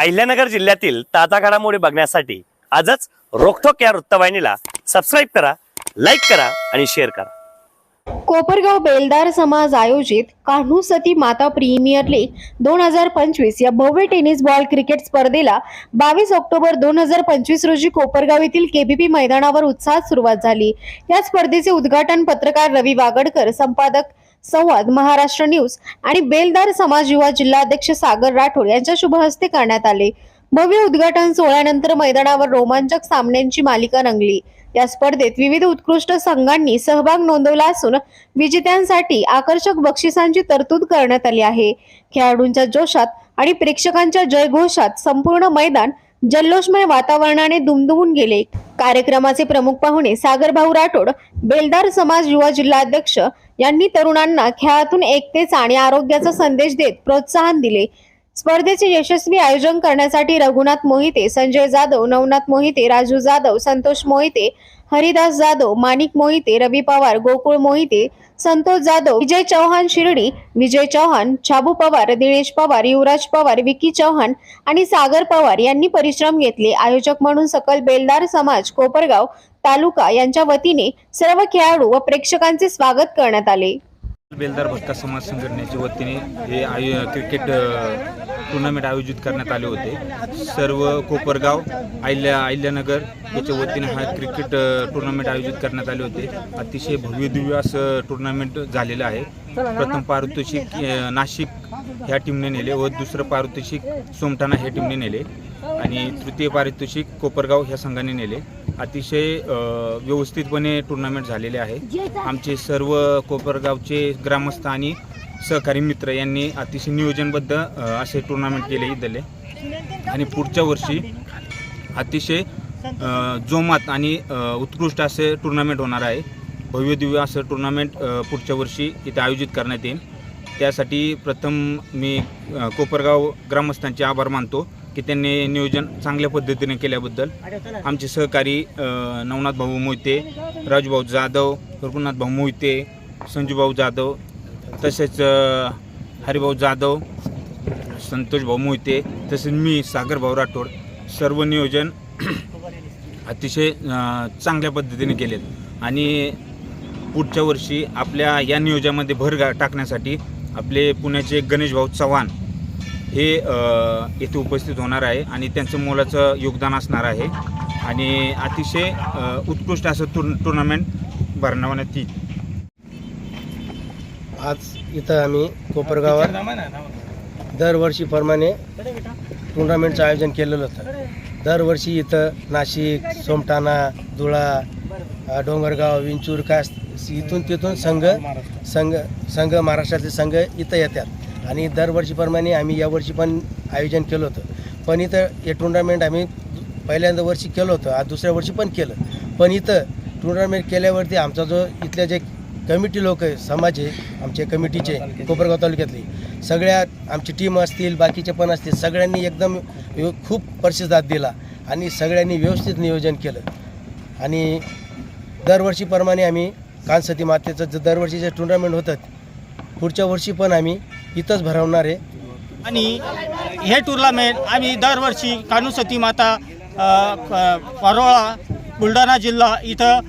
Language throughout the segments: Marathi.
अहिल्यानगर जिल्ह्यातील ताजा घडामोडी बघण्यासाठी आजच रोखोक या वृत्तवाहिनीला सबस्क्राईब करा लाईक करा आणि शेअर करा. कोपरगाव बेलदार समाज आयोजित कान्हू सती माता प्रीमियर लीग दोन हजार पंचवीस या भव्य टेनिस बॉल क्रिकेट स्पर्धेला बावीस ऑक्टोबर दोन हजार पंचवीस रोजी कोपरगाव येथील केबीपी मैदानावर उत्साहात सुरुवात झाली. या स्पर्धेचे उद्घाटन पत्रकार रवी वागडकर संपादक संवाद महाराष्ट्र न्यूज आणि बेलदार समाज युवा जिल्हाध्यक्ष सागर राठोड यांच्या शुभहस्ते करण्यात आले. भव्य उद्घाटन सोहळ्यानंतर मैदानावर रोमांचक सामन्यांची मालिका रंगली. या स्पर्धेत विविध उत्कृष्ट संघांनी सहभाग नोंदवला असून विजेत्यांसाठी आकर्षक बक्षिसांची तरतूद करण्यात आली आहे. खेळाडूंच्या जोशात आणि प्रेक्षकांच्या जयघोषात संपूर्ण मैदान जल्लोषमय वातावरणाने दुमदुमून गेले. कार्यक्रमाचे प्रमुख पाहुणे सागर भाऊ राठोड बेलदार समाज युवा जिल्हाध्यक्ष यांनी तरुणांना खेळातून एकतेचा आणि आरोग्याचा संदेश देत प्रोत्साहन दिले. स्पर्धेचे यशस्वी आयोजन करण्यासाठी रघुनाथ मोहिते संजय जाधव नवनाथ मोहिते राजू जाधव संतोष मोहिते हरिदास जाधव माणिक मोहिते रवी पवार गोकुळ मोहिते संतोष जाधव विजय चौहान शिर्डी विजय चौहान छाबू पवार दिनेश पवार युवराज पवार विकी चौहान आणि सागर पवार यांनी परिश्रम घेतले. आयोजक म्हणून सकल बेलदार समाज कोपरगाव तालुका यांच्या वतीने सर्व खेळाडू व प्रेक्षकांचे स्वागत करण्यात आले. बेलदार भक्ता समाज संघटनेच्या वतीने हे आयो क्रिकेट टुर्नामेंट आयोजित करण्यात आले होते. सर्व कोपरगाव आयल्या आयल्यानगर याच्या वतीने हा क्रिकेट टुर्नामेंट आयोजित करण्यात आले होते. अतिशय भव्य दिव्य असं टुर्नामेंट झालेलं आहे. प्रथम पारितोषिक नाशिक ह्या टीमने नेले व दुसरं पारितोषिक सोमठाणा ह्या टीमने नेले. आणि तृतीय पारितोषिक कोपरगाव ह्या संघाने नेले. अतिशय व्यवस्थितपणे टुर्नामेंट झालेले आहे. आमचे सर्व कोपरगावचे ग्रामस्थ आणि सहकारी मित्र यांनी अतिशय नियोजनबद्ध असे टुर्नामेंट केले इथले. आणि पुढच्या वर्षी अतिशय जोमात आणि उत्कृष्ट असे टुर्नामेंट होणार आहे. भव्य दिव्य असं टुर्नामेंट पुढच्या वर्षी इथे आयोजित करण्यात येईल. त्यासाठी प्रथम मी कोपरगाव ग्रामस्थांचे आभार मानतो. की त्यांनी नियोजन चांगल्या पद्धतीने केल्याबद्दल आमचे सहकारी नवनाथ भाऊ मोहिते राजूभाऊ जाधव रघुनाथ भाऊ मोहिते संजूभाऊ जाधव तसेच हरिभाऊ जाधव संतोष भाऊ मोहिते तसेच मी सागर भाऊ राठोड सर्व नियोजन अतिशय चांगल्या पद्धतीने केलेत. आणि पुढच्या वर्षी आपल्या या नियोजनामध्ये भर टाकण्यासाठी आपले पुण्याचे गणेश भाऊ चव्हाण हे येथे उपस्थित होणार आहे आणि त्यांचं मोलाचं योगदान असणार आहे. आणि अतिशय उत्कृष्ट असं टुर् टुर्नामेंट भरवण्यात येईल आज इथं आम्ही कोपरगावात दरवर्षीप्रमाणे टुर्नामेंटचं आयोजन केलेलं होतं. दरवर्षी इथं नाशिक सोमठाणा धुळा डोंगरगाव विंचूर काय अस- इथून तिथून संघ संघ संघ महाराष्ट्रातले संघ इथं येतात. आणि दरवर्षीप्रमाणे आम्ही यावर्षी पण आयोजन केलं होतं. पण इथं हे टुर्नामेंट आम्ही पहिल्यांदा वर्षी केलं होतं आज दुसऱ्या वर्षी पण केलं. पण इथं टुर्नामेंट केल्यावरती आमचा जो इथल्या जे कमिटी लोक आहे समाज आहे आमचे कमिटीचे कोपरगाव तालुक्यातले सगळ्या आमची टीम असतील बाकीचे पण असतील सगळ्यांनी एकदम खूप प्रतिसाद दिला आणि सगळ्यांनी व्यवस्थित नियोजन केलं. आणि दरवर्षीप्रमाणे आम्ही कानसती मातेचं जे दरवर्षी जे टुर्नामेंट होतं पुढच्या वर्षी पण आम्ही इथंच भरवणार आहे. आणि हे टुर्नामेंट आम्ही दरवर्षी कानुसती माता अ, परोळा बुलढाणा जिल्हा इथं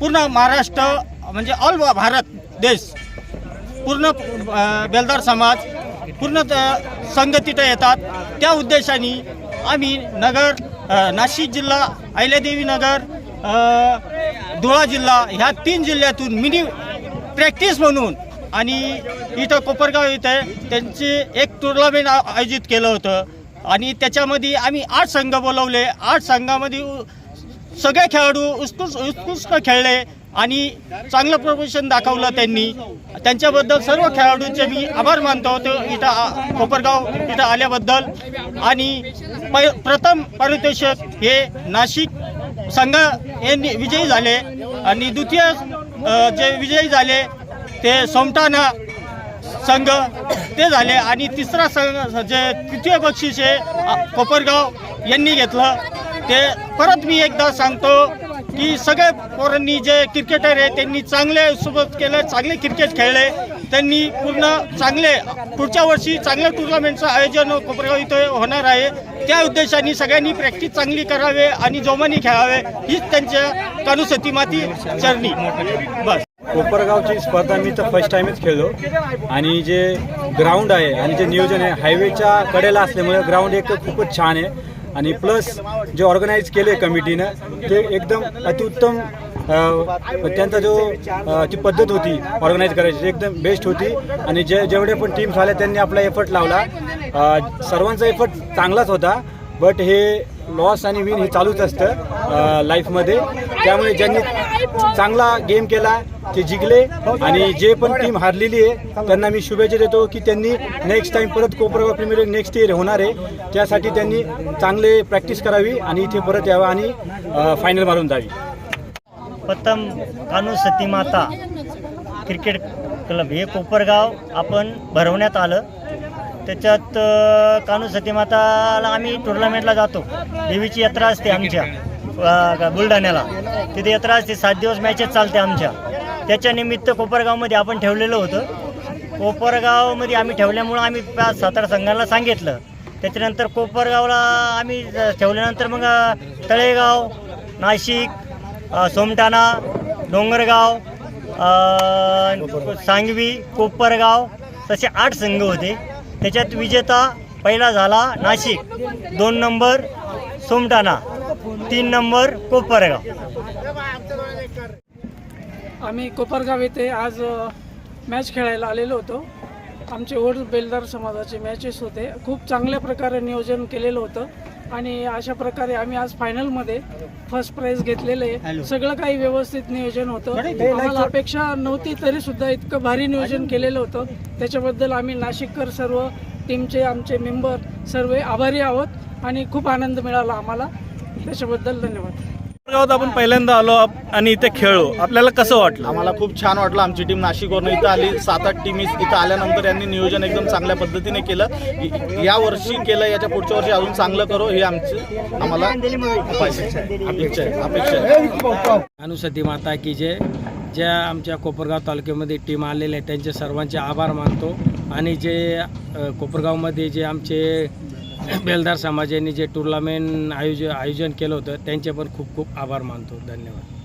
पूर्ण महाराष्ट्र म्हणजे ऑल भारत देश पूर्ण बेलदार समाज पूर्ण त- तिथं येतात. त्या उद्देशाने आम्ही नगर नाशिक जिल्हा अहिल्यादेवी नगर धुळा जिल्हा ह्या तीन जिल्ह्यातून मिनी प्रॅक्टिस म्हणून आणि इथं कोपरगाव इथं त्यांची एक टुर्नामेंट आयोजित केलं होतं. आणि त्याच्यामध्ये आम्ही आठ संघ बोलवले. आठ संघामध्ये सगळे खेळाडू उत्कृष्ट उत्कृष्ट खेळले आणि चांगलं प्रदर्शन दाखवलं त्यांनी. त्यांच्याबद्दल सर्व खेळाडूंचे मी आभार मानतो. तो इथं आ- कोपरगाव इथं आल्याबद्दल. आणि प प्रथम पारितोषिक हे नाशिक संघ हे विजयी झाले. आणि द्वितीय जे विजयी झाले ते सोमटाणा संघ ते झाले. आणि तिसरा संघ जे तृतीय बक्षीस हे कोपरगाव यांनी घेतलं. ते परत मी एकदा सांगतो की सगळे पोरांनी जे क्रिकेटर आहे त्यांनी चांगले सोबत केलं चांगले क्रिकेट खेळले. त्यांनी पूर्ण चांगले पुढच्या वर्षी चांगल्या टुर्नामेंटचं आयोजन कोपरगाव इथं होणार आहे. त्या उद्देशाने सगळ्यांनी प्रॅक्टिस चांगली करावे आणि जोमाने खेळावे हीच त्यांच्या कानुसती माती चरणी. बस. कोपरगावची स्पर्धा मी तर फर्स्ट टाइमच खेळलो. आणि जे ग्राउंड आहे आणि जे नियोजन आहे हायवेच्या कडेला असल्यामुळे ग्राउंड एक खूपच छान आहे. आणि प्लस जे ऑर्गनाईज केले कमिटीनं ते एकदम अतिउत्तम त्यांचा जो ती पद्धत होती ऑर्गनाईज करायची एकदम बेस्ट होती. आणि जे जेवढे पण टीम्स आल्या त्यांनी आपला एफर्ट लावला. सर्वांचा एफर्ट चांगलाच होता. बट हे लॉस आणि विन हे चालूच असतं लाईफमध्ये त्यामुळे ज्यांनी चांगला गेम केला ते जिंकले आणि जे पण टीम हारलेली आहे त्यांना मी शुभेच्छा देतो की त्यांनी नेक्स्ट टाइम परत Kopargaon premier league next year होणार आहे. त्यासाठी त्यांनी चांगले प्रॅक्टिस करावी आणि इथे परत यावं आणि फायनल मारून जावी. प्रथम कानू सतीमाता क्रिकेट क्लब हे कोपरगाव आपण भरवण्यात आलं. त्याच्यात कानू सतीमाताला आम्ही टुर्नामेंटला जातो. देवीची यात्रा असते आमच्या बुलढाण्याला. तिथे यात्रा असते सात दिवस मॅचेस चालते आमच्या. त्याच्या निमित्त कोपरगावमध्ये आपण ठेवलेलं होतं. कोपरगावमध्ये आम्ही ठेवल्यामुळं आम्ही पाच सातारा संघाला सांगितलं. त्याच्यानंतर कोपरगावला आम्ही ठेवल्यानंतर मग तळेगाव नाशिक सोमटाणा डोंगरगाव सांगवी कोपरगाव तसे आठ संघ होते. त्याच्यात विजेता पहिला झाला नाशिक. दोन नंबर सोमठाणा तीन नंबर कोपरगाव. आम्ही कोपरगाव येथे आज मॅच खेळायला आलेलो होतो. आमचे ओढ बेलदार समाजाचे मॅचेस होते. खूप चांगल्या प्रकारे नियोजन केलेलं होतं. आणि अशा प्रकारे आम्ही आज फायनलमध्ये फर्स्ट प्राइज घेतलेलं आहे. सगळं काही व्यवस्थित नियोजन होतं. आम्हाला अपेक्षा नव्हती तरी सुद्धा इतकं भारी नियोजन केलेलं होतं. त्याच्याबद्दल आम्ही नाशिककर सर्व टीमचे आमचे मेंबर सर्व आभारी आहोत आणि खूप आनंद मिळाला आम्हाला. त्याच्याबद्दल धन्यवाद. गावात आपण पहिल्यांदा आलो आणि इथे खेळलो. आपल्याला कसं वाटलं? आम्हाला खूप छान वाटलं. आमची टीम नाशिकवरून इथं आली. सात आठ टीम इथं आल्यानंतर यांनी नियोजन एकदम चांगल्या पद्धतीने केलं. या वर्षी केलं याच्या पुढच्या वर्षी अजून चांगलं करो ही आमची आम्हाला अपेक्षा आहे. अपेक्षा आहे. अनुसती माता की जे ज्या आमच्या कोपरगाव तालुक्यामध्ये टीम आलेल्या आहेत त्यांचे सर्वांचे आभार मानतो. आणि जे कोपरगावमध्ये जे आमचे बेलदार समाजाने जे टुर्नामेंट आयोज आयोजन केलं होतं त्यांचे पण खूप खूप आभार मानतो. धन्यवाद.